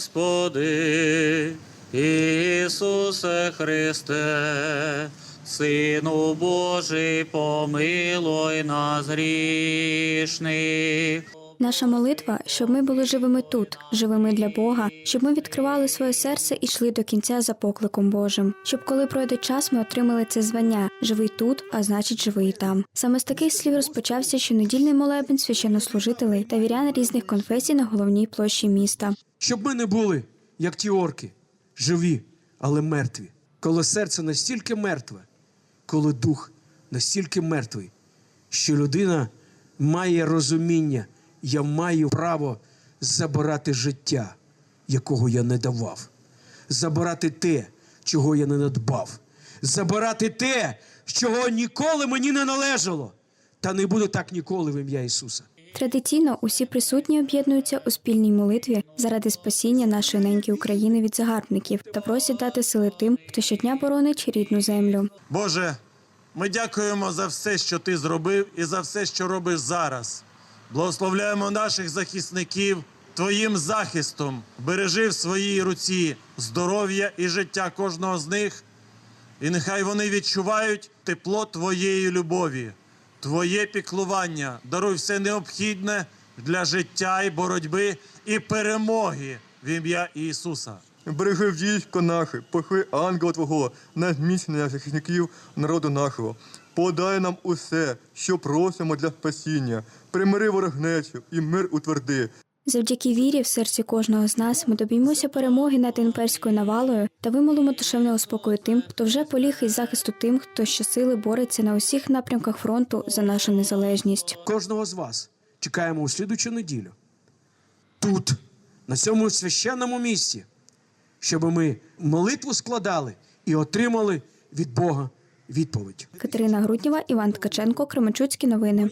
Господи, Ісусе Христе, Сину Божий, помилуй нас грішних. Наша молитва, щоб ми були живими тут, живими для Бога, щоб ми відкривали своє серце і йшли до кінця за покликом Божим. Щоб коли пройде час, ми отримали це звання живий тут, а значить, живий там. Саме з таких слів розпочався щонедільний молебень священнослужителей та вірян різних конфесій на головній площі міста. Щоб ми не були, як ті орки, живі, але мертві. Коли серце настільки мертве, коли дух настільки мертвий, що людина має розуміння, я маю право забирати життя, якого я не давав, забирати те, чого я не надбав, забирати те, чого ніколи мені не належало. Та не буде так ніколи в ім'я Ісуса. Традиційно усі присутні об'єднуються у спільній молитві заради спасіння нашої неньки України від загарбників та просять дати сили тим, хто щодня боронить рідну землю. Боже, ми дякуємо за все, що ти зробив, і за все, що робиш зараз. Благословляємо наших захисників Твоїм захистом. Бережи в своїй руці здоров'я і життя кожного з них. І нехай вони відчувають тепло Твоєї любові, Твоє піклування. Даруй все необхідне для життя і боротьби і перемоги в ім'я Ісуса. Бережи військо наше, пошли ангела Твого на зміцнення захисників народу нашого. Подай нам усе, що просимо для спасіння. Примири ворогнечу і мир утверди. Завдяки вірі в серці кожного з нас ми добіймося перемоги над імперською навалою та вимолимо душевного спокою тим, хто вже поліг із захисту тим, хто щосили бореться на усіх напрямках фронту за нашу незалежність. Кожного з вас чекаємо у слідучу неділю. Тут, на цьому священному місці, щоб ми молитву складали і отримали від Бога відповідь. Катерина Груднєва, Іван Ткаченко, Кременчуцькі новини.